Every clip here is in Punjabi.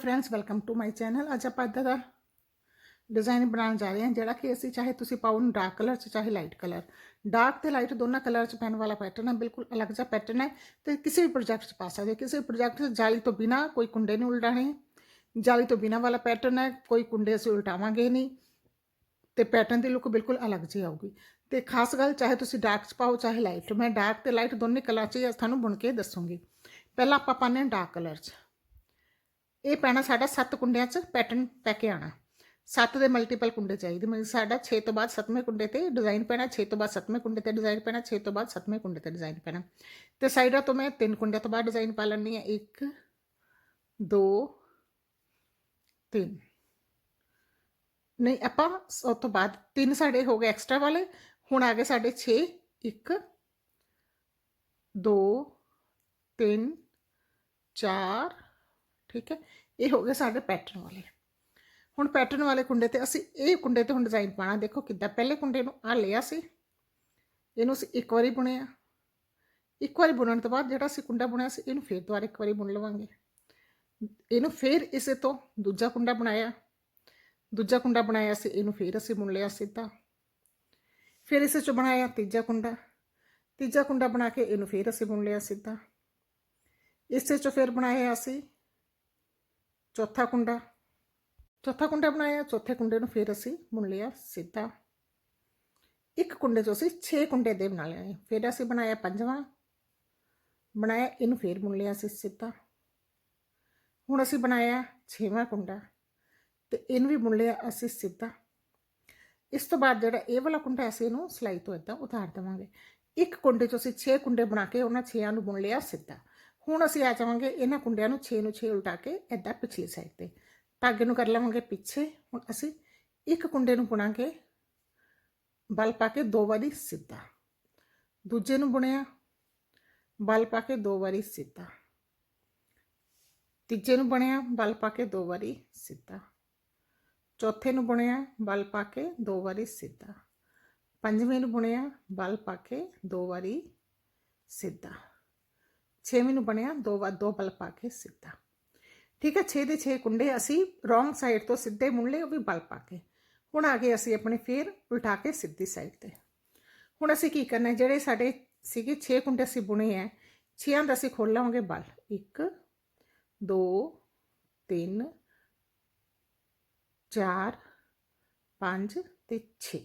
Friends welcome to my channel ਅੱਜ ਆਪਾਂ ਇੱਦਾਂ ਦਾ ਡਿਜ਼ਾਈਨ ਬਣਾਉਣ ਜਾ ਰਹੇ ਹਾਂ ਜਿਹੜਾ ਕਿ ਅਸੀਂ ਚਾਹੇ ਤੁਸੀਂ ਪਾਓ ਨੂੰ ਡਾਰਕ ਕਲਰ ਚ ਚਾਹੇ ਲਾਈਟ ਕਲਰ ਡਾਰਕ ਤੇ ਲਾਈਟ ਦੋਨਾਂ ਕਲਰ ਚ ਪੈਣ ਵਾਲਾ ਪੈਟਰਨ ਹੈ ਬਿਲਕੁਲ ਅਲੱਗ ਜਿਹਾ ਪੈਟਰਨ ਹੈ ਤੇ ਕਿਸੇ ਵੀ ਪ੍ਰੋਜੈਕਟ ਚ ਪਾ ਸਕਦੇ ਹੋ ਕਿਸੇ ਵੀ ਪ੍ਰੋਜੈਕਟ ਚ ਜਾਲੀ ਤੋਂ ਬਿਨਾ ਕੋਈ ਕੁੰਡੇ ਨਹੀਂ ਉਲਟਾਣੇ ਜਾਲੀ ਤੋਂ ਬਿਨਾ ਵਾਲਾ ਪੈਟਰਨ ਹੈ ਕੋਈ ਕੁੰਡੇ ਅਸੀਂ ਉਲਟਾਵਾਂਗੇ ਨਹੀਂ ਤੇ ਪੈਟਰਨ ਦੀ ਲੁੱਕ ਬਿਲਕੁਲ ਅਲੱਗ ਜਿਹੀ ਆਊਗੀ ਤੇ ਖਾਸ ਗੱਲ ਚਾਹੇ ਤੁਸੀਂ ਡਾਰਕ ਚ ਪਾਓ ਚਾਹੇ ਲਾਈਟ ਮੈਂ ਡਾਰਕ ਤੇ ਲਾਈਟ ਦੋਨੇ ਕਲਰ ਚ ਹੀ ਤੁਹਾਨੂੰ ਬੁਣ ਕੇ ਦੱਸੂਗੀ ਪਹਿਲਾਂ ਆਪਾਂ ਪਾਉਂਦੇ ਹਾਂ ਡਾਰਕ ਕਲਰ ਚ ਇਹ ਪੈਣਾ ਸਾਡਾ 7 ਕੁੰਡਿਆਂ 'ਚ ਪੈਟਰਨ ਪੈ ਕੇ ਆਣਾ। 7 ਦੇ ਮਲਟੀਪਲ ਕੁੰਡੇ ਚਾਹੀਦੇ, ਮਤਲਬ ਸਾਡਾ 6 ਤੋਂ ਬਾਅਦ 7ਵੇਂ ਕੁੰਡੇ ਤੇ ਡਿਜ਼ਾਈਨ ਪੈਣਾ 6 ਤੋਂ ਬਾਅਦ 7ਵੇਂ ਕੁੰਡੇ ਤੇ ਡਿਜ਼ਾਈਨ ਪੈਣਾ 6 ਤੋਂ ਬਾਅਦ 7ਵੇਂ ਕੁੰਡੇ ਤੇ ਡਿਜ਼ਾਈਨ ਪੈਣਾ। ਤੇ ਸਾਈਡਾਂ ਤੋਂ ਮੈਂ ਤਿੰਨ ਕੁੰਡਿਆਂ ਤੋਂ ਬਾਅਦ ਡਿਜ਼ਾਈਨ ਪਾ ਲੈਣੀ ਹੈ। 1 2 3 ਨਹੀਂ, ਆਪਾਂ ਉਸ ਤੋਂ ਬਾਅਦ ਤਿੰਨ ਸਾਡੇ ਹੋ ਗਏ ਐਕਸਟਰਾ ਵਾਲੇ, ਹੁਣ ਆ ਗਏ ਸਾਡੇ 6 1 2 3 4 ਠੀਕ ਹੈ? ਇਹ ਹੋ ਗਏ ਸਾਡੇ ਪੈਟਰਨ ਵਾਲੇ। ਹੁਣ ਪੈਟਰਨ ਵਾਲੇ ਕੁੰਡੇ ਤੇ ਅਸੀਂ ਇਹ ਕੁੰਡੇ ਤੇ ਹੁਣ ਡਿਜ਼ਾਈਨ ਪਾਣਾ ਦੇਖੋ ਕਿੱਦਾਂ ਪਹਿਲੇ ਕੁੰਡੇ ਨੂੰ ਆ ਲਿਆ ਸੀ। ਇਹਨੂੰ ਅਸੀਂ ਇੱਕ ਵਾਰੀ ਬੁਣਿਆ ਇੱਕ ਵਾਰੀ ਬੁਣਨ ਤੋਂ ਬਾਅਦ ਜਿਹੜਾ ਅਸੀਂ ਕੁੰਡਾ ਬੁਣਿਆ ਸੀ, ਇਹਨੂੰ ਫੇਰ ਦੁਬਾਰਾ ਇੱਕ ਵਾਰੀ ਬੁਣ ਲਵਾਂਗੇ। ਇਹਨੂੰ ਫੇਰ ਇਸੇ ਤੋਂ ਦੂਜਾ ਕੁੰਡਾ ਬਣਾਇਆ। ਦੂਜਾ ਕੁੰਡਾ ਬਣਾਇਆ ਸੀ, ਇਹਨੂੰ ਫੇਰ ਅਸੀਂ ਬੁਣ ਲਿਆ ਸਿੱਧਾ। ਫਿਰ ਇਸੇ ਚੋਂ ਬਣਾਇਆ ਤੀਜਾ ਕੁੰਡਾ। ਤੀਜਾ ਕੁੰਡਾ ਬਣਾ ਕੇ ਇਹਨੂੰ ਫੇਰ ਅਸੀਂ ਬੁਣ ਲਿਆ ਸਿੱਧਾ। ਇਸੇ ਚੋਂ ਫਿਰ ਬਣਾਇਆ ਅਸੀਂ ਚੌਥਾ ਕੁੰਡਾ। ਚੌਥਾ ਕੁੰਡਾ ਬਣਾਇਆ, ਚੌਥੇ ਕੁੰਡੇ ਨੂੰ ਫਿਰ ਅਸੀਂ ਬੁਣ ਲਿਆ ਸਿੱਧਾ। ਇੱਕ ਕੁੰਡੇ ਚੋਂ ਅਸੀਂ 6 ਕੁੰਡੇ ਦੇ ਬਣਾ ਲਏ। ਫਿਰ ਅਸੀਂ ਬਣਾਇਆ ਪੰਜਵਾਂ। ਬਣਾਇਆ, ਇਹਨੂੰ ਫਿਰ ਬੁਣ ਲਿਆ ਅਸੀਂ ਸਿੱਧਾ। ਹੁਣ ਅਸੀਂ ਬਣਾਇਆ ਛੇਵਾਂ ਕੁੰਡਾ ਤੇ ਇਹਨੂੰ ਵੀ ਬੁਣ ਲਿਆ ਅਸੀਂ ਸਿੱਧਾ। ਇਸ ਤੋਂ ਬਾਅਦ ਜਿਹੜਾ ਇਹ ਵਾਲਾ ਕੁੰਡਾ ਅਸੀਂ ਇਹਨੂੰ ਸਲਾਈ ਤੋਂ ਇਦਾਂ ਉਤਾਰ ਦੇਵਾਂਗੇ। ਇੱਕ ਕੁੰਡੇ ਚੋਂ ਅਸੀਂ 6 ਕੁੰਡੇ ਬਣਾ ਕੇ ਉਹਨਾਂ 6ਾਂ ਨੂੰ ਬੁਣ ਲਿਆ ਸਿੱਧਾ। ਹੁਣ ਅਸੀਂ ਆ ਜਾਵਾਂਗੇ ਇਹਨਾਂ ਕੁੰਡਿਆਂ ਨੂੰ 6 ਨੂੰ 6 ਉਲਟਾ ਕੇ ਇਦਾਂ ਪਿਛਲੀ ਸਾਈਡ ਤੇ। ਧਾਗੇ ਨੂੰ ਕਰ ਲਵਾਂਗੇ ਪਿੱਛੇ। ਹੁਣ ਅਸੀਂ ਇੱਕ ਕੁੰਡੇ ਨੂੰ ਬੁਣਾਂਗੇ। ਬਲ ਪਾ ਕੇ ਦੋ ਵਾਰੀ ਸਿੱਧਾ। ਦੂਜੇ ਨੂੰ ਬੁਣਿਆ। ਬਲ ਪਾ ਕੇ ਦੋ ਵਾਰੀ ਸਿੱਧਾ। ਤੀਜੇ ਨੂੰ ਬੁਣਿਆ। ਬਲ ਪਾ ਕੇ ਦੋ ਵਾਰੀ ਸਿੱਧਾ। ਚੌਥੇ ਨੂੰ ਬੁਣਿਆ। ਬਲ ਪਾ ਕੇ ਦੋ ਵਾਰੀ ਸਿੱਧਾ। ਪੰਜਵੇਂ ਨੂੰ ਬੁਣਿਆ। ਬਲ ਪਾ ਕੇ ਦੋ ਵਾਰੀ ਸਿੱਧਾ। ਛੇਵੇਂ ਨੂੰ ਬਣਿਆ ਦੋ ਵਾਰ, ਦੋ ਬਲ ਪਾ ਕੇ ਸਿੱਧਾ। ਠੀਕ ਹੈ 6 ਦੇ 6 ਕੁੰਡੇ ਅਸੀਂ ਰੋਂਗ ਸਾਈਡ ਤੋਂ ਸਿੱਧੇ ਮੁੜ ਲਏ, ਉਹ ਵੀ ਬਲ ਪਾ ਕੇ। ਹੁਣ ਆ ਗਏ ਅਸੀਂ ਆਪਣੇ ਫੇਰ ਉਲਟਾ ਕੇ ਸਿੱਧੀ ਸਾਈਡ ਤੇ। ਹੁਣ ਅਸੀਂ ਕੀ ਕਰਨਾ, ਜਿਹੜੇ ਸਾਡੇ ਸੀਗੇ 6 ਕੁੰਡੇ ਅਸੀਂ ਬੁਣੇ ਆ 6ਾਂ ਦਾ ਅਸੀਂ ਖੋਲ ਲਵਾਂਗੇ ਬਲ। 1 2 3 4 5 ਤੇ 6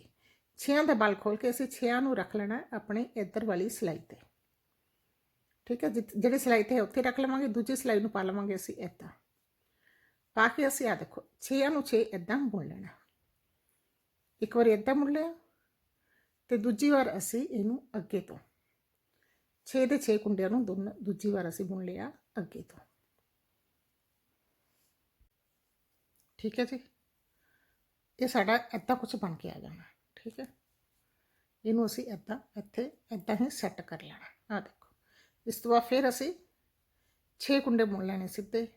6ਾਂ ਦਾ ਬਲ ਖੋਲ ਕੇ ਅਸੀਂ 6ਾਂ ਨੂੰ ਰੱਖ ਲੈਣਾ ਆਪਣੇ ਇੱਧਰ ਵਾਲੀ ਸਲਾਈ ਤੇ। ਠੀਕ ਹੈ ਜਿਹੜੀ ਸਿਲਾਈ ਤੇ ਉੱਥੇ ਰੱਖ ਲਵਾਂਗੇ, ਦੂਜੀ ਸਿਲਾਈ ਨੂੰ ਪਾ ਲਵਾਂਗੇ ਅਸੀਂ ਇਦਾਂ ਪਾ ਕੇ ਅਸੀਂ ਆ ਦੇਖੋ 6 ਨੂੰ 6 ਇਦਾਂ ਬੁਣ ਲੈਣਾ। ਇੱਕ ਵਾਰ ਇਦਾਂ ਬੁਣ ਲਿਆ, ਤੇ ਦੂਜੀ ਵਾਰ ਅਸੀਂ ਇਹਨੂੰ ਅੱਗੇ ਤੋਂ। 6 ਦੇ 6 ਕੁੰਡਿਆਂ ਨੂੰ ਦੋਨ, ਦੂਜੀ ਵਾਰ ਅਸੀਂ ਬੁਣ ਲਿਆ ਅੱਗੇ ਤੋਂ। ਠੀਕ ਹੈ ਜੀ? ਇਹ ਸਾਡਾ ਇੱਦਾਂ ਕੁਝ ਬਣ ਕੇ ਆ ਜਾਣਾ, ਠੀਕ ਹੈ? ਇਹਨੂੰ ਅਸੀਂ ਇੱਦਾਂ ਇੱਥੇ ਇੱਦਾਂ ਹੀ ਸੈੱਟ ਕਰ ਲੈਣਾ ਆ ਦੇਖੋ। ਇਸ ਤੋਂ ਬਾਅਦ ਫਿਰ ਅਸੀਂ 6 ਕੁੰਡੇ ਬੁਣ ਲੈਣੇ ਸਿੱਧੇ।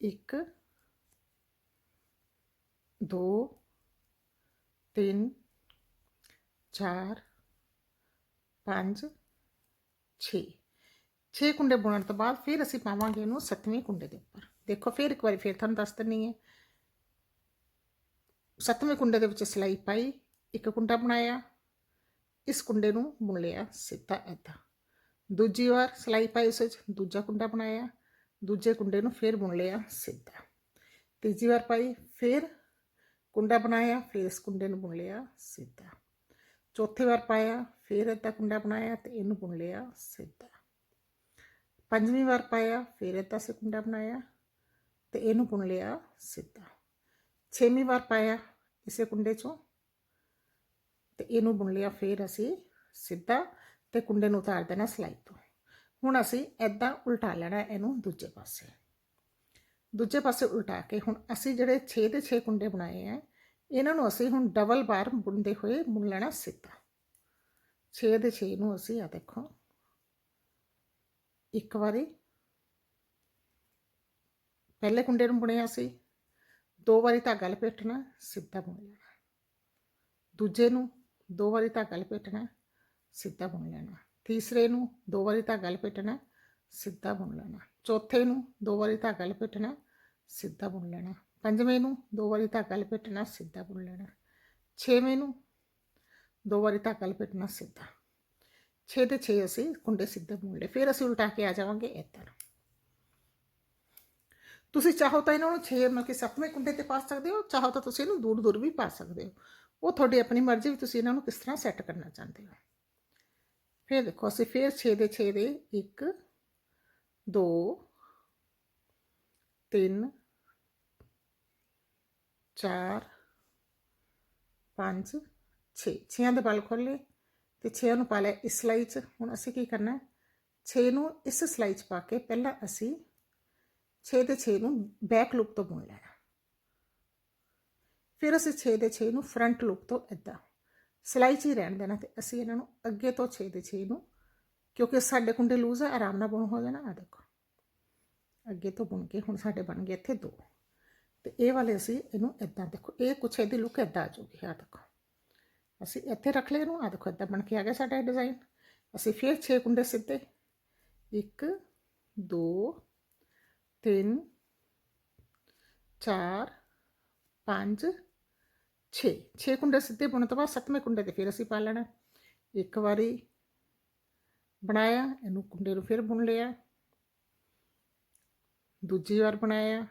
1 2 3 4 5 6 6 ਕੁੰਡੇ ਬੁਣਨ ਤੋਂ ਬਾਅਦ ਫਿਰ ਅਸੀਂ ਪਾਵਾਂਗੇ ਇਹਨੂੰ 7ਵੇਂ ਕੁੰਡੇ ਦੇ ਉੱਪਰ। ਦੇਖੋ ਫਿਰ ਇੱਕ ਵਾਰੀ ਫਿਰ ਤੁਹਾਨੂੰ ਦੱਸ ਦਿੰਨੀ ਹੈ। 7ਵੇਂ ਕੁੰਡੇ ਦੇ ਵਿੱਚ ਸਿਲਾਈ ਪਾਈ, ਇੱਕ ਕੁੰਡਾ ਬਣਾਇਆ, ਇਸ ਕੁੰਡੇ ਨੂੰ ਬੁਣ ਲਿਆ ਸਿੱਧਾ ਏਦਾਂ। ਦੂਜੀ ਵਾਰ ਸਿਲਾਈ ਪਾਈ ਉਸ ਵਿੱਚ, ਦੂਜਾ ਕੁੰਡਾ ਬਣਾਇਆ, ਦੂਜੇ ਕੁੰਡੇ ਨੂੰ ਫੇਰ ਬੁਣ ਲਿਆ ਸਿੱਧਾ। ਤੀਜੀ ਵਾਰ ਪਾਈ, ਫੇਰ ਕੁੰਡਾ ਬਣਾਇਆ, ਫੇਰ ਇਸ ਕੁੰਡੇ ਨੂੰ ਬੁਣ ਲਿਆ ਸਿੱਧਾ। ਚੌਥੀ ਵਾਰ ਪਾਇਆ, ਫੇਰ ਇਹਦਾ ਕੁੰਡਾ ਬਣਾਇਆ ਤੇ ਇਹਨੂੰ ਬੁਣ ਲਿਆ ਸਿੱਧਾ। ਪੰਜਵੀਂ ਵਾਰ ਪਾਇਆ, ਫੇਰ ਇਹਦਾ ਸੇ ਕੁੰਡਾ ਬਣਾਇਆ ਤੇ ਇਹਨੂੰ ਬੁਣ ਲਿਆ ਸਿੱਧਾ। ਛੇਵੀਂ ਵਾਰ ਪਾਇਆ ਇਸੇ ਕੁੰਡੇ ਚੋਂ ਤੇ ਇਹਨੂੰ ਬੁਣ ਲਿਆ, ਫੇਰ ਅਸੀਂ ਸਿੱਧਾ ਤੇ ਕੁੰਡੇ ਨੂੰ ਉਤਾਰ ਦੇਣਾ ਸਲਾਈ ਤੋਂ। ਹੁਣ ਅਸੀਂ ਐਦਾਂ ਉਲਟਾ ਲੈਣਾ ਇਹਨੂੰ ਦੂਜੇ ਪਾਸੇ। ਦੂਜੇ ਪਾਸੇ ਉਲਟਾ ਕੇ ਹੁਣ ਅਸੀਂ ਜਿਹੜੇ 6 ਦੇ 6 ਕੁੰਡੇ ਬਣਾਏ ਆ ਇਹਨਾਂ ਨੂੰ ਅਸੀਂ ਹੁਣ ਡਬਲ ਬਾਰ ਬੁਣਦੇ ਹੋਏ ਬੁਣ ਲੈਣਾ ਸਿੱਧਾ। 6 ਦੇ 6 ਨੂੰ ਅਸੀਂ ਆ ਦੇਖੋ, ਇੱਕ ਵਾਰੀ ਪਹਿਲੇ ਕੁੰਡੇ ਨੂੰ ਬੁਣਿਆ ਸੀ, ਦੋ ਵਾਰੀ ਧਾਗਾ ਲਪੇਟਣਾ ਸਿੱਧਾ ਬੁਣ ਲੈਣਾ। ਦੂਜੇ ਨੂੰ ਦੋ ਵਾਰੀ ਧਾਗਾ ਲਪੇਟਣਾ ਸਿੱਧਾ ਬੁਣ ਲੈਣਾ। ਤੀਸਰੇ ਨੂੰ ਦੋ ਵਾਰੀ ਧਾਗਾ ਲਪੇਟਣਾ, ਸਿੱਧਾ ਬੁਣ ਲੈਣਾ। ਚੌਥੇ ਨੂੰ ਦੋ ਵਾਰੀ ਧਾਗਾ ਲਪੇਟਣਾ, ਸਿੱਧਾ ਬੁਣ ਲੈਣਾ। ਪੰਜਵੇਂ ਨੂੰ ਦੋ ਵਾਰੀ ਧਾਗਾ ਲਪੇਟਣਾ, ਸਿੱਧਾ ਬੁਣ ਲੈਣਾ। ਛੇਵੇਂ ਨੂੰ ਦੋ ਵਾਰੀ ਧਾਗਾ ਲਪੇਟਣਾ, ਸਿੱਧਾ। 6 ਤੇ 6 ਅਸੀਂ ਕੁੰਡੇ ਸਿੱਧੇ ਬੁਣ ਲਏ। ਫਿਰ ਅਸੀਂ ਉਲਟਾ ਕੇ ਆ ਜਾਵਾਂਗੇ ਇੱਧਰ। ਤੁਸੀਂ ਚਾਹੋ ਤਾਂ ਇਹਨਾਂ ਨੂੰ 6 ਮਤਲਬ ਕਿ ਸੱਤਵੇਂ ਕੁੰਡੇ ਤੇ ਪਾ ਸਕਦੇ ਹੋ, ਚਾਹੋ ਤਾਂ ਤੁਸੀਂ ਇਹਨੂੰ ਦੂਰ ਦੂਰ ਵੀ ਪਾ ਸਕਦੇ ਹੋ। ਉਹ ਤੁਹਾਡੀ ਆਪਣੀ ਮਰਜ਼ੀ ਵੀ ਤੁਸੀਂ ਇਹਨਾਂ ਨੂੰ ਕਿਸ ਤਰ੍ਹਾਂ ਸੈੱਟ ਕਰਨਾ ਚਾਹੁੰਦੇ ਹੋ। ਫਿਰ ਦੇਖੋ ਅਸੀਂ ਫਿਰ 6 ਦੇ 6 ਦੇ 1 2 3 4 5 6 ਛੇਆਂ ਦੇ ਬਲ ਖੋਲੇ ਤੇ 6 ਨੂੰ ਪਾ ਲਿਆ ਇਸ ਸਲਾਈ 'ਚ। ਹੁਣ ਅਸੀਂ ਕੀ ਕਰਨਾ 6 ਨੂੰ ਇਸ ਸਲਾਈ 'ਚ ਪਾ ਕੇ ਪਹਿਲਾਂ ਅਸੀਂ 6 ਦੇ 6 ਨੂੰ ਬੈਕ ਲੂਪ ਤੋਂ ਬੁਣ ਲੈਣਾ। ਫਿਰ ਅਸੀਂ 6 ਦੇ 6 ਨੂੰ ਫਰੰਟ ਲੂਪ ਤੋਂ ਇਦਾਂ ਸਿਲਾਈ 'ਚ ਹੀ ਰਹਿਣ ਦੇਣਾ ਤੇ ਅਸੀਂ ਇਹਨਾਂ ਨੂੰ ਅੱਗੇ ਤੋਂ 6 ਦੇ 6 ਨੂੰ, ਕਿਉਂਕਿ ਸਾਡੇ ਕੁੰਡੇ ਲੂਜ਼ ਹੈ ਆਰਾਮ ਨਾਲ ਬੁਣ ਹੋ ਜਾਣਾ ਆ ਦੇਖੋ। ਅੱਗੇ ਤੋਂ ਬੁਣ ਕੇ ਹੁਣ ਸਾਡੇ ਬਣ ਗਏ ਇੱਥੇ ਦੋ। ਤੇ ਇਹ ਵਾਲੇ ਅਸੀਂ ਇਹਨੂੰ ਇਦਾਂ ਦੇਖੋ, ਇਹ ਕੁਛ ਇਹਦੀ ਲੁੱਕ ਇਦਾਂ ਆ ਜੂਗੀ ਆ ਦੇਖੋ। ਅਸੀਂ ਇੱਥੇ ਰੱਖ ਲਿਆ ਇਹਨੂੰ ਆ ਦੇਖੋ ਇਦਾਂ ਬਣ ਕੇ ਆ ਗਿਆ ਸਾਡਾ ਡਿਜ਼ਾਈਨ ਅਸੀਂ ਫਿਰ 6 ਕੁੰਡੇ ਸਿੱਧੇ। 1 2 3 4 5 6 6 ਕੁੰਡੇ ਸਿੱਧੇ ਬੁਣਨ ਤੋਂ ਬਾਅਦ ਸੱਤਵੇਂ ਕੁੰਡੇ ਤੇ ਫਿਰ ਅਸੀਂ ਪਾ ਲੈਣਾ। ਇੱਕ ਵਾਰੀ ਬਣਾਇਆ, ਇਹਨੂੰ ਕੁੰਡੇ ਨੂੰ ਫਿਰ ਬੁਣ ਲਿਆ। ਦੂਜੀ ਵਾਰ ਬਣਾਇਆ,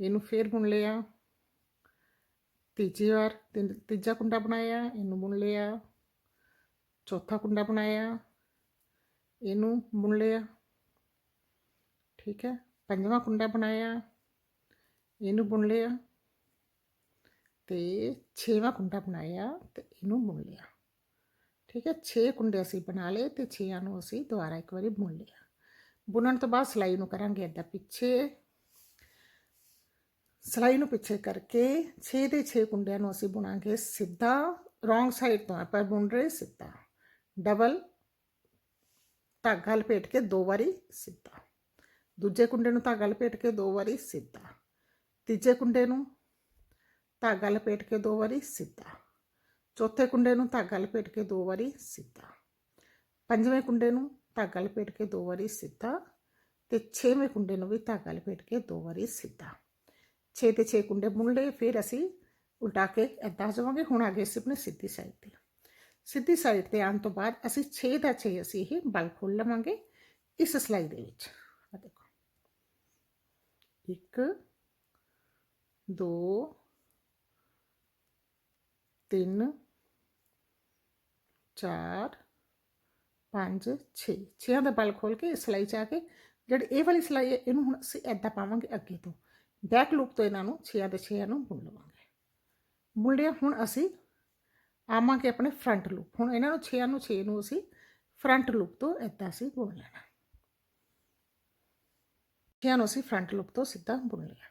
ਇਹਨੂੰ ਫਿਰ ਬੁਣ ਲਿਆ। ਤੀਜੀ ਵਾਰ ਤਿੰਨ- ਤੀਜਾ ਕੁੰਡਾ ਬਣਾਇਆ, ਇਹਨੂੰ ਬੁਣ ਲਿਆ। ਚੌਥਾ ਕੁੰਡਾ ਬਣਾਇਆ, ਇਹਨੂੰ ਬੁਣ ਲਿਆ। ਠੀਕ ਹੈ? ਪੰਜਵਾਂ ਕੁੰਡਾ ਬਣਾਇਆ, ਇਹਨੂੰ ਬੁਣ ਲਿਆ। ਤੇ ਛੇਵਾਂ ਕੁੰਡਾ ਬਣਾਇਆ ਤੇ ਇਹਨੂੰ ਬੁਣ ਲਿਆ। ਠੀਕ ਹੈ 6 ਕੁੰਡੇ ਅਸੀਂ ਬਣਾ ਲਏ ਤੇ 6ਾਂ ਨੂੰ ਅਸੀਂ ਦੁਬਾਰਾ ਇੱਕ ਵਾਰੀ ਬੁਣ ਲਿਆ। ਬੁਣਨ ਤੋਂ ਬਾਅਦ ਸਲਾਈ ਨੂੰ ਕਰਾਂਗੇ ਇੱਦਾਂ ਪਿੱਛੇ। ਸਲਾਈ ਨੂੰ ਪਿੱਛੇ ਕਰਕੇ 6 ਦੇ 6 ਕੁੰਡਿਆਂ ਨੂੰ ਅਸੀਂ ਬੁਣਾਂਗੇ ਸਿੱਧਾ। ਰੋਂਗ ਸਾਈਡ ਤੋਂ ਆਪਾਂ ਬੁਣ ਰਹੇ ਸਿੱਧਾ। ਡਬਲ ਧਾਗਾ ਲਪੇਟ ਕੇ ਦੋ ਵਾਰੀ ਸਿੱਧਾ। ਦੂਜੇ ਕੁੰਡੇ ਨੂੰ ਧਾਗਾ ਲਪੇਟ ਕੇ ਦੋ ਵਾਰੀ ਸਿੱਧਾ। ਤੀਜੇ ਕੁੰਡੇ ਨੂੰ ਧਾਗਾ ਲਪੇਟ ਕੇ ਦੋ ਵਾਰੀ, ਸਿੱਧਾ। ਚੌਥੇ ਕੁੰਡੇ ਨੂੰ ਧਾਗਾ ਲਪੇਟ ਕੇ ਦੋ ਵਾਰੀ, ਸਿੱਧਾ। ਪੰਜਵੇਂ ਕੁੰਡੇ ਨੂੰ ਧਾਗਾ ਲਪੇਟ ਕੇ ਦੋ ਵਾਰੀ, ਸਿੱਧਾ। ਤੇ ਛੇਵੇਂ ਕੁੰਡੇ ਨੂੰ ਵੀ ਧਾਗਾ ਲਪੇਟ ਕੇ ਦੋ ਵਾਰੀ, ਸਿੱਧਾ। 6 ਤੇ 6 ਕੁੰਡੇ ਬੁਣ ਲਏ, ਫਿਰ ਅਸੀਂ ਉਲਟਾ ਕੇ ਏਦਾਂ ਜਾਵਾਂਗੇ। ਹੁਣ ਅੱਗੇ ਅਸੀਂ ਆਪਣੀ ਸਿੱਧੀ ਸਾਈਡ ਤੇ। ਸਿੱਧੀ ਸਾਈਡ ਤੇ ਆਉਣ ਤੋਂ ਬਾਅਦ ਅਸੀਂ 6 ਦਾ 6 ਅਸੀਂ ਇਹ ਬਲ ਖੋਲ ਲਵਾਂਗੇ ਇਸ ਸਲਾਈ ਦੇ ਵਿੱਚ। ਆ ਦੇਖੋ। 1 2 3 4 5 6 ਛੇਆਂ ਦਾ ਬਲ ਖੋਲ ਕੇ ਸਿਲਾਈ ਚ ਆ ਕੇ ਜਿਹੜੀ ਇਹ ਵਾਲੀ ਸਿਲਾਈ ਹੈ, ਇਹਨੂੰ ਹੁਣ ਅਸੀਂ ਐਦਾਂ ਪਾਵਾਂਗੇ ਅੱਗੇ ਤੋਂ। ਬੈਕ ਲੂਪ ਤੋਂ ਇਹਨਾਂ ਨੂੰ ਛੇਆਂ ਦੇ ਛੇਆਂ ਨੂੰ ਬੁਣ ਲਵਾਂਗੇ। ਬੁਣ ਲਿਆ ਹੁਣ ਅਸੀਂ ਆਵਾਂਗੇ ਆਪਣੇ ਫਰੰਟ ਲੂਪ। ਹੁਣ ਇਹਨਾਂ ਨੂੰ ਛੇਆਂ ਨੂੰ ਛੇ ਨੂੰ ਅਸੀਂ ਫਰੰਟ ਲੂਪ ਤੋਂ ਐਦਾਂ ਅਸੀਂ ਬੁਣ ਲੈਣਾ। ਛੇਆਂ ਨੂੰ ਅਸੀਂ ਫਰੰਟ ਲੂਪ ਤੋਂ ਸਿੱਧਾ ਬੁਣ ਲਿਆ।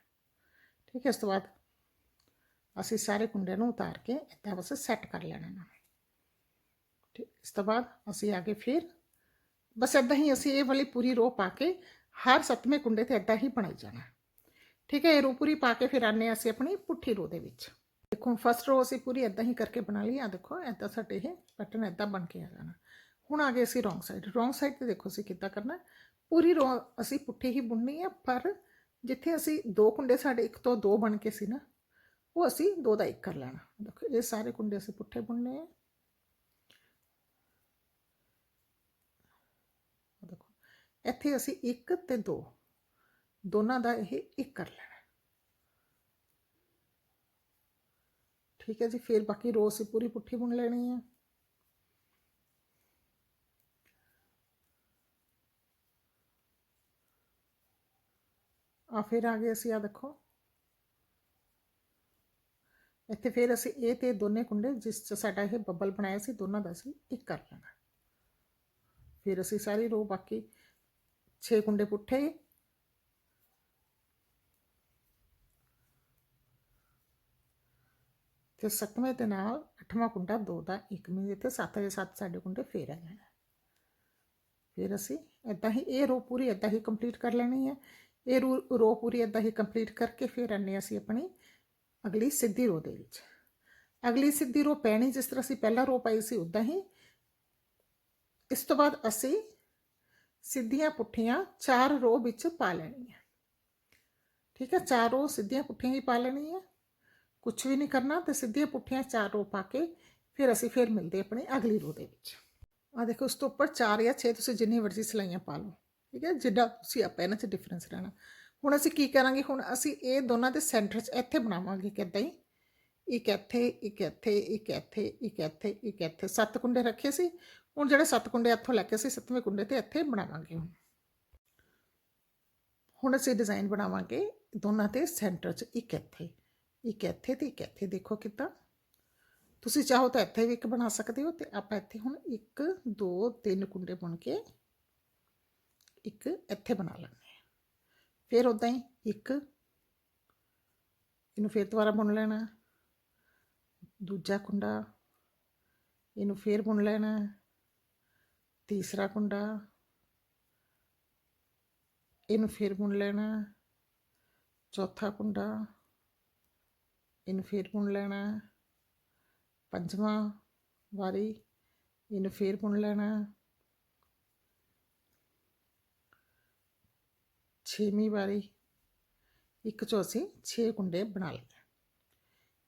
ਠੀਕ ਹੈ, ਇਸ ਤੋਂ ਬਾਅਦ ਅਸੀਂ ਸਾਰੇ ਕੁੰਡਿਆਂ ਨੂੰ ਉਤਾਰ ਕੇ ਇੱਦਾਂ ਬਸ ਸੈੱਟ ਕਰ ਲੈਣਾ ਨਾ। ਠੀਕ ਇਸ ਤੋਂ ਬਾਅਦ ਅਸੀਂ ਆਗੇ ਫਿਰ ਬਸ ਇੱਦਾਂ ਹੀ ਅਸੀਂ ਇਹ ਵਾਲੀ ਪੂਰੀ ਰੋ ਪਾ ਕੇ ਹਰ ਸੱਤਵੇਂ ਕੁੰਡੇ ਤੇ ਇੱਦਾਂ ਹੀ ਬਣਾਈ ਜਾਣਾ। ਠੀਕ ਹੈ, ਇਹ ਰੋ ਪੂਰੀ ਪਾ ਕੇ ਫਿਰ ਆਨੇ ਹਾਂ ਅਸੀਂ ਆਪਣੀ ਪੁੱਠੀ ਰੋ ਦੇ ਵਿੱਚ। ਦੇਖੋ ਫਸਟ ਰੋ ਅਸੀਂ ਪੂਰੀ ਇੱਦਾਂ ਹੀ ਕਰਕੇ ਬਣਾ ਲਈ। ਆ ਦੇਖੋ ਇੱਦਾਂ ਸਾਡੇ ਇਹ ਪੈਟਰਨ ਇੱਦਾਂ ਬਣ ਕੇ ਆ ਜਾਣਾ। ਹੁਣ ਆ ਗਏ ਅਸੀਂ ਰੋਂਗ ਸਾਈਡ ਰੋਂਗ ਸਾਈਡ ਤੇ ਦੇਖੋ ਅਸੀਂ ਕਿੱਦਾਂ ਕਰਨਾ। ਪੂਰੀ ਰੋ ਅਸੀਂ ਪੁੱਠੀ ਹੀ ਬੁਣਨੀ ਹੈ, ਪਰ ਜਿੱਥੇ ਅਸੀਂ ਦੋ ਕੁੰਡੇ ਸਾਡੇ ਇੱਕ ਤੋਂ ਦੋ ਬਣ ਕੇ ਸੀ ਨਾ ਉਹ ਅਸੀਂ ਦੋ ਦਾ ਇੱਕ ਕਰ ਲੈਣਾ ਦੇਖੋ ਇਹ ਸਾਰੇ ਕੁੰਡੇ ਅਸੀਂ ਪੁੱਠੇ ਬੁਣਨੇ ਆ ਆਹ ਦੇਖੋ ਇੱਥੇ ਅਸੀਂ ਇੱਕ ਤੇ ਦੋ ਦੋਨਾਂ ਦਾ ਇਹ ਇੱਕ ਕਰ ਲੈਣਾ ਠੀਕ ਹੈ ਜੀ ਫਿਰ ਬਾਕੀ ਰੋ ਅਸੀਂ ਪੂਰੀ ਪੁੱਠੀ ਬੁਣ ਲੈਣੀ ਹੈ ਆ ਫਿਰ ਆ ਗਏ ਅਸੀਂ ਆ ਦੇਖੋ ਇੱਥੇ ਫਿਰ ਅਸੀਂ ਇਹ ਤੇ ਦੋਨੇ ਕੁੰਡੇ ਜਿਸ ਚ ਸਾਡਾ ਇਹ ਬੱਬਲ ਬਣਾਇਆ ਸੀ, ਦੋਨਾਂ ਦਾ ਅਸੀਂ ਇੱਕ ਕਰ ਲੈਣਾ। ਫਿਰ ਅਸੀਂ ਸਾਰੀ ਰੋ ਬਾਕੀ 6 ਕੁੰਡੇ ਪੁੱਠੇ। ਤੇ ਸੱਤਵੇਂ ਦੇ ਨਾਲ ਅੱਠਵਾਂ ਕੁੰਡਾ ਦੋ ਦਾ, ਇੱਕ ਮਿੰਟ ਤੇ ਸੱਤ ਦੇ ਸੱਤ ਸਾਡੇ ਕੁੰਡੇ ਫੇਰ ਆ ਜਾਣਾ। ਫਿਰ ਅਸੀਂ ਇਦਾਂ ਹੀ ਇਹ ਰੋ ਪੂਰੀ ਇਦਾਂ ਹੀ ਕੰਪਲੀਟ ਕਰ ਲੈਣੀ ਹੈ। ਇਹ ਰੋ ਰੋ ਪੂਰੀ ਇਦਾਂ ਹੀ ਕੰਪਲੀਟ ਕਰਕੇ ਫਿਰ ਆਨੇ ਅਸੀਂ ਆਪਣੀ ਅਗਲੀ ਸਿੱਧੀ ਰੋ ਦੇ ਵਿੱਚ। ਅਗਲੀ ਸਿੱਧੀ ਰੋ ਪੈਣੀ, ਜਿਸ ਤਰ੍ਹਾਂ ਅਸੀਂ ਪਹਿਲਾਂ ਰੋ ਪਾਈ ਸੀ ਉਦਾਂ ਹੀ। ਇਸ ਤੋਂ ਬਾਅਦ ਅਸੀਂ ਸਿੱਧੀਆਂ ਪੁੱਠੀਆਂ ਚਾਰ ਰੋ ਵਿੱਚ ਪਾ ਲੈਣੀਆਂ। ਠੀਕ ਹੈ, ਚਾਰ ਰੋ ਸਿੱਧੀਆਂ ਪੁੱਠੀਆਂ ਹੀ ਪਾ ਲੈਣੀਆਂ। ਹੈ ਕੁਝ ਵੀ ਨਹੀਂ ਕਰਨਾ, ਤੇ ਸਿੱਧੀਆਂ ਪੁੱਠੀਆਂ ਚਾਰ ਰੋ ਪਾ ਕੇ ਫਿਰ ਅਸੀਂ ਫਿਰ ਮਿਲਦੇ ਆਪਣੀ ਅਗਲੀ ਰੋ ਦੇ ਵਿੱਚ। ਆ ਦੇਖੋ, ਉਸ ਤੋਂ ਉੱਪਰ ਚਾਰ ਜਾਂ 6 ਤੁਸੀਂ ਜਿੰਨੀ ਮਰਜ਼ੀ ਸਲਾਈਆਂ ਪਾ ਲਓ। ਠੀਕ ਹੈ ਜਿੱਦਾਂ ਤੁਸੀਂ ਆਪਾਂ ਇਹਨਾਂ 'ਚ ਡਿਫਰੈਂਸ ਰਹਿਣਾ। ਹੁਣ ਅਸੀਂ ਕੀ ਕਰਾਂਗੇ? ਹੁਣ ਅਸੀਂ ਇਹ ਦੋਨਾਂ ਦੇ ਸੈਂਟਰ 'ਚ ਇੱਥੇ ਬਣਾਵਾਂਗੇ ਕਿੱਦਾਂ ਹੀ, ਇੱਕ ਇੱਥੇ ਇੱਕ ਇੱਥੇ ਇੱਕ ਇੱਥੇ ਇੱਕ ਇੱਥੇ ਇੱਕ ਇੱਥੇ। ਸੱਤ ਕੁੰਡੇ ਰੱਖੇ ਸੀ। ਹੁਣ ਜਿਹੜੇ ਸੱਤ ਕੁੰਡੇ ਇੱਥੋਂ ਲੈ ਕੇ ਅਸੀਂ ਸੱਤਵੇਂ ਕੁੰਡੇ ਤੇ ਇੱਥੇ ਬਣਾਵਾਂਗੇ ਹੁਣ। ਹੁਣ ਅਸੀਂ ਡਿਜ਼ਾਈਨ ਬਣਾਵਾਂਗੇ ਦੋਨਾਂ ਤੇ ਸੈਂਟਰ 'ਚ ਇੱਕ ਇੱਥੇ ਇੱਕ ਇੱਥੇ ਤੇ ਇੱਕ ਇੱਥੇ। ਦੇਖੋ ਕਿੱਦਾਂ। ਤੁਸੀਂ ਚਾਹੋ ਤਾਂ ਇੱਥੇ ਵੀ ਇੱਕ ਬਣਾ ਸਕਦੇ ਹੋ ਤੇ ਆਪਾਂ ਇੱਥੇ ਹੁਣ 1 2 3 ਕੁੰਡੇ ਬੁਣ ਕੇ ਇੱਕ ਇੱਥੇ ਬਣਾ ਲੈਂਦੇ ਫਿਰ ਉਦਾਂ ਹੀ ਇੱਕ, ਇਹਨੂੰ ਫਿਰ ਦੁਬਾਰਾ ਬੁਣ ਲੈਣਾ। ਦੂਜਾ ਕੁੰਡਾ, ਇਹਨੂੰ ਫਿਰ ਬੁਣ ਲੈਣਾ। ਤੀਸਰਾ ਕੁੰਡਾ, ਇਹਨੂੰ ਫਿਰ ਬੁਣ ਲੈਣਾ। ਚੌਥਾ ਕੁੰਡਾ, ਇਹਨੂੰ ਫਿਰ ਬੁਣ ਲੈਣਾ। ਪੰਜਵਾਂ ਵਾਰੀ, ਇਹਨੂੰ ਫਿਰ ਬੁਣ ਲੈਣਾ। ਛੇਵੀਂ ਵਾਰੀ ਇੱਕ ਚੋਂ ਅਸੀਂ 6 ਕੁੰਡੇ ਬਣਾ ਲਏ।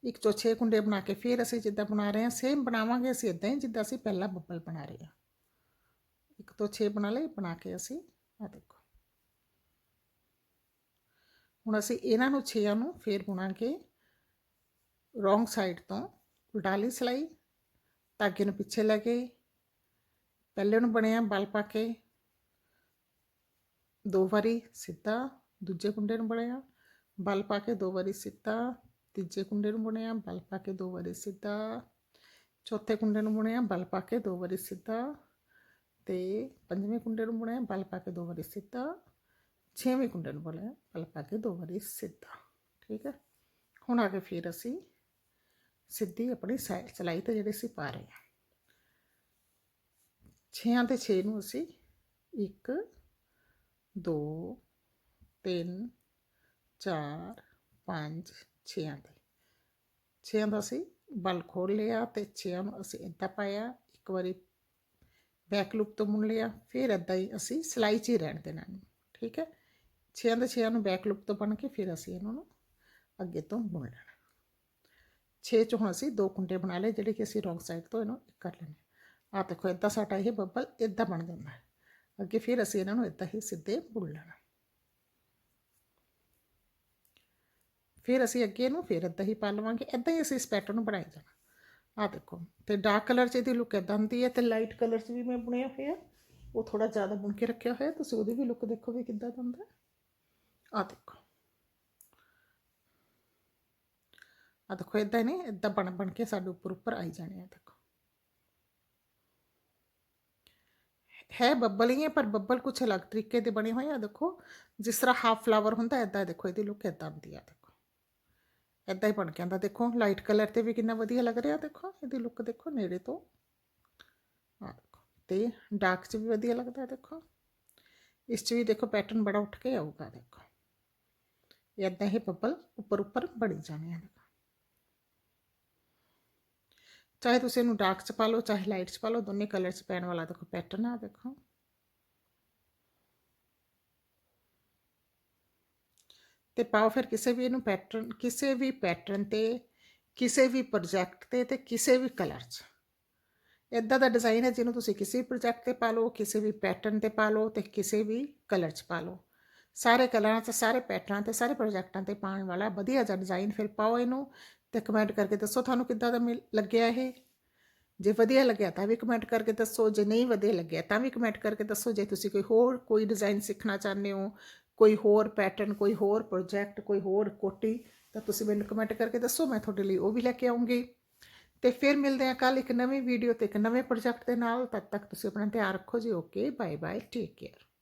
ਇੱਕ ਚੋਂ 6 ਕੁੰਡੇ ਬਣਾ ਕੇ ਫਿਰ ਅਸੀਂ ਜਿੱਦਾਂ ਬਣਾ ਰਹੇ ਹਾਂ ਸੇਮ ਬਣਾਵਾਂਗੇ ਅਸੀਂ ਇਦਾਂ ਹੀ ਜਿੱਦਾਂ ਅਸੀਂ ਪਹਿਲਾਂ ਬੱਬਲ ਬਣਾ ਰਹੇ ਹਾਂ। ਇੱਕ ਤੋਂ 6 ਬਣਾ ਲਏ, ਬਣਾ ਕੇ ਅਸੀਂ ਆ ਦੇਖੋ। ਹੁਣ ਅਸੀਂ ਇਹਨਾਂ ਨੂੰ 6 ਨੂੰ ਫੇਰ ਬੁਣਾਂਗੇ। ਰੋਂਗ ਸਾਈਡ ਤੋਂ ਉਲਟਾਲੀ ਸਲਾਈ, ਧਾਗੇ ਨੂੰ ਪਿੱਛੇ ਲੈ ਕੇ, ਪਹਿਲੇ ਨੂੰ ਬਣਿਆ ਬਲ ਪਾ ਕੇ ਦੋ ਵਾਰੀ ਸਿੱਧਾ ਦੂਜੇ ਕੁੰਡੇ ਨੂੰ ਬਣਿਆ ਬਲ ਪਾ ਕੇ ਦੋ ਵਾਰੀ ਸਿੱਧਾ ਤੀਜੇ ਕੁੰਡੇ ਨੂੰ ਬੁਣਿਆ ਬਲ ਪਾ ਕੇ ਦੋ ਵਾਰੀ ਸਿੱਧਾ ਚੌਥੇ ਕੁੰਡੇ ਨੂੰ ਬੁਣਿਆ ਬਲ ਪਾ ਕੇ ਦੋ ਵਾਰੀ ਸਿੱਧਾ ਤੇ ਪੰਜਵੇਂ ਕੁੰਡੇ ਨੂੰ ਬੁਣਿਆ ਬਲ ਪਾ ਕੇ ਦੋ ਵਾਰੀ ਸਿੱਧਾ ਛੇਵੇਂ ਕੁੰਡੇ ਨੂੰ ਬੁਣਿਆ ਬਲ ਪਾ ਕੇ ਦੋ ਵਾਰੀ ਸਿੱਧਾ ਠੀਕ ਹੈ ਹੁਣ ਆ ਕੇ ਫਿਰ ਅਸੀਂ ਸਿੱਧੀ ਆਪਣੀ ਸਾਈਡ ਤੇ ਜਿਹੜੇ ਅਸੀਂ ਪਾ ਰਹੇ ਹਾਂ ਛੇਆਂ ਤੇ 6 ਨੂੰ ਅਸੀਂ 1 2 3 4 5 ਛੇਆਂ ਤੇ ਛੇਆਂ ਦਾ ਅਸੀਂ ਬਲ ਖੋਲ ਲਿਆ ਤੇ ਛੇਆਂ ਨੂੰ ਅਸੀਂ ਇੱਦਾਂ ਪਾਇਆ, ਇੱਕ ਵਾਰੀ ਬੈਕ ਲੁੱਪ ਤੋਂ ਮੁੜ ਲਿਆ, ਫਿਰ ਇੱਦਾਂ ਹੀ ਅਸੀਂ ਸਿਲਾਈ 'ਚ ਹੀ ਰਹਿਣ ਦੇਣਾ ਇਹਨੂੰ, ਠੀਕ ਹੈ? ਛੇਆਂ ਦੇ ਛੇਆਂ ਨੂੰ ਬੈਕ ਲੁੱਪ ਤੋਂ ਬਣ ਕੇ ਫਿਰ ਅਸੀਂ ਇਹਨਾਂ ਨੂੰ ਅੱਗੇ ਤੋਂ ਬੁਣ ਲੈਣਾ। 6 ਚੋਂ ਅਸੀਂ ਦੋ ਕੁੰਡੇ ਬਣਾ ਲਏ, ਜਿਹੜੇ ਕਿ ਅਸੀਂ ਰੋਂਗ ਸਾਈਡ ਤੋਂ ਇਹਨੂੰ ਕਰ ਲੈਣੇ ਆ ਦੇਖੋ ਇਦਾਂ ਸਾਡਾ ਇਹ ਬੱਬਲ ਇਦਾਂ ਬਣ ਜਾਂਦਾ ਹੈ। ਅੱਗੇ ਫਿਰ ਅਸੀਂ ਇਹਨਾਂ ਨੂੰ ਇਦਾਂ ਹੀ ਸਿੱਧੇ ਬੁਣ ਲੈਣਾ ਫਿਰ ਅਸੀਂ ਅੱਗੇ ਨੂੰ ਫਿਰ ਇਦਾਂ ਹੀ ਪਾ ਲਵਾਂਗੇ ਇਦਾਂ ਹੀ ਅਸੀਂ ਇਸ ਪੈਟਰਨ ਨੂੰ ਬਣਾਈ ਜਾਣਾ ਆ ਦੇਖੋ ਤੇ ਡਾਰਕ ਕਲਰ 'ਚ ਇਹਦੀ ਲੁੱਕ ਇਦਾਂ ਹੁੰਦੀ ਹੈ ਤੇ ਲਾਈਟ ਕਲਰ 'ਚ ਵੀ ਮੈਂ ਬੁਣਿਆ ਹੋਇਆ ਉਹ ਥੋੜਾ ਜ਼ਿਆਦਾ ਬੁਣ ਕੇ ਰੱਖਿਆ ਹੋਇਆ ਤੁਸੀਂ ਉਹਦੀ ਵੀ ਲੁੱਕ ਦੇਖੋ ਵੀ ਕਿੱਦਾਂ ਦਾ ਹੁੰਦਾ ਆ ਦੇਖੋ ਆ ਦੇਖੋ ਇਦਾਂ ਨੇ ਇਦਾਂ ਬਣ ਬਣ ਕੇ ਸਾਡੇ ਉੱਪਰ ਉੱਪਰ ਆਈ ਜਾਣੇ ਆ ਦੇਖੋ ਹੈ ਬੱਬਲ ਹੀ ਹੈ ਪਰ ਬੱਬਲ ਕੁਝ ਅਲੱਗ ਤਰੀਕੇ ਦੇ ਬਣੇ ਹੋਏ ਆ ਦੇਖੋ ਜਿਸ ਤਰ੍ਹਾਂ ਹਾਫ ਫਲਾਵਰ ਹੁੰਦਾ ਇਦਾਂ ਦੇਖੋ ਇਹਦੀ ਲੁੱਕ ਇਦਾਂ ਹੁੰਦੀ ਆ ਦੇਖੋ ਇਦਾਂ ਹੀ ਬਣ ਕੇ ਆਂਦਾ ਦੇਖੋ ਲਾਈਟ ਕਲਰ ਤੇ ਵੀ ਕਿੰਨਾ ਵਧੀਆ ਲੱਗ ਰਿਹਾ ਦੇਖੋ ਇਹਦੀ ਲੁੱਕ ਦੇਖੋ ਨੇੜੇ ਤੋਂ ਆ ਦੇਖੋ ਤੇ ਡਾਰਕ 'ਚ ਵੀ ਵਧੀਆ ਲੱਗਦਾ ਦੇਖੋ ਇਸ 'ਚ ਵੀ ਦੇਖੋ ਪੈਟਰਨ ਬੜਾ ਉੱਠ ਕੇ ਆਊਗਾ ਦੇਖੋ ਇਦਾਂ ਹੀ ਬੱਬਲ ਉੱਪਰ ਉੱਪਰ ਬਣੀ ਜਾਣੇ ਆ ਦੇਖੋ ਚਾਹੇ ਤੁਸੀਂ ਇਹਨੂੰ ਡਾਰਕ ਚ ਪਾ ਲਓ, ਚਾਹੇ ਲਾਈਟ ਚ ਪਾ ਲਓ, ਦੋਨੇ ਕਲਰ ਚ ਪੈਣ ਵਾਲਾ ਦੇਖੋ ਪੈਟਰਨ ਆ, ਦੇਖੋ। ਤੇ ਪਾਓ ਫਿਰ ਕਿਸੇ ਵੀ ਇਹਨੂੰ ਪੈਟਰਨ ਕਿਸੇ ਵੀ ਪੈਟਰਨ ਤੇ, ਕਿਸੇ ਵੀ ਪ੍ਰੋਜੈਕਟ ਤੇ ਤੇ ਕਿਸੇ ਵੀ ਕਲਰ 'ਚ। ਇਦਾਂ ਦਾ ਡਿਜ਼ਾਈਨ ਹੈ ਜਿਹਨੂੰ ਤੁਸੀਂ ਕਿਸੇ ਵੀ ਪ੍ਰੋਜੈਕਟ ਤੇ ਪਾ ਲਓ, ਕਿਸੇ ਵੀ ਪੈਟਰਨ ਤੇ ਪਾ ਲਓ ਤੇ ਕਿਸੇ ਵੀ ਕਲਰ 'ਚ ਪਾ ਲਓ। ਸਾਰੇ ਕਲਰਾਂ 'ਚ ਸਾਰੇ ਪੈਟਰਨਾਂ ਤੇ, ਸਾਰੇ ਪ੍ਰੋਜੈਕਟਾਂ ਤੇ ਪਾਉਣ ਵਾਲਾ ਵਧੀਆ ਜਿਹਾ ਡਿਜ਼ਾਈਨ ਫਿਰ ਪਾਓ ਇਹਨੂੰ। ਤੇ ਕਮੈਂਟ ਕਰਕੇ ਦੱਸੋ ਤੁਹਾਨੂੰ ਕਿੱਦਾਂ ਦਾ ਮਿਲ- ਲੱਗਿਆ ਇਹ? ਜੇ ਵਧੀਆ ਲੱਗਿਆ ਤਾਂ ਵੀ ਕਮੈਂਟ ਕਰਕੇ ਦੱਸੋ, ਜੇ ਨਹੀਂ ਵਧੀਆ ਲੱਗਿਆ ਤਾਂ ਵੀ ਕਮੈਂਟ ਕਰਕੇ ਦੱਸੋ, ਜੇ ਤੁਸੀਂ ਕੋਈ ਹੋਰ, ਕੋਈ ਡਿਜ਼ਾਈਨ ਸਿੱਖਣਾ ਚਾਹੁੰਦੇ ਹੋ, ਕੋਈ ਹੋਰ ਪੈਟਰਨ ਕੋਈ ਹੋਰ ਪ੍ਰੋਜੈਕਟ ਕੋਈ ਹੋਰ ਕੋਟੀ, ਤਾਂ ਤੁਸੀਂ ਮੈਨੂੰ ਕਮੈਂਟ ਕਰਕੇ ਦੱਸੋ, ਮੈਂ ਤੁਹਾਡੇ ਲਈ ਉਹ ਵੀ ਲੈ ਕੇ ਆਉਂਗੀ। ਤੇ ਫਿਰ ਮਿਲਦੇ ਹਾਂ ਕੱਲ ਇੱਕ ਨਵੀਂ ਵੀਡੀਓ ਤੇ ਇੱਕ ਨਵੇਂ ਪ੍ਰੋਜੈਕਟ ਦੇ ਨਾਲ, ਤਦ ਤੱਕ ਤੁਸੀਂ ਆਪਣਾ ਧਿਆਨ ਰੱਖੋ ਜੀ okay bye bye take care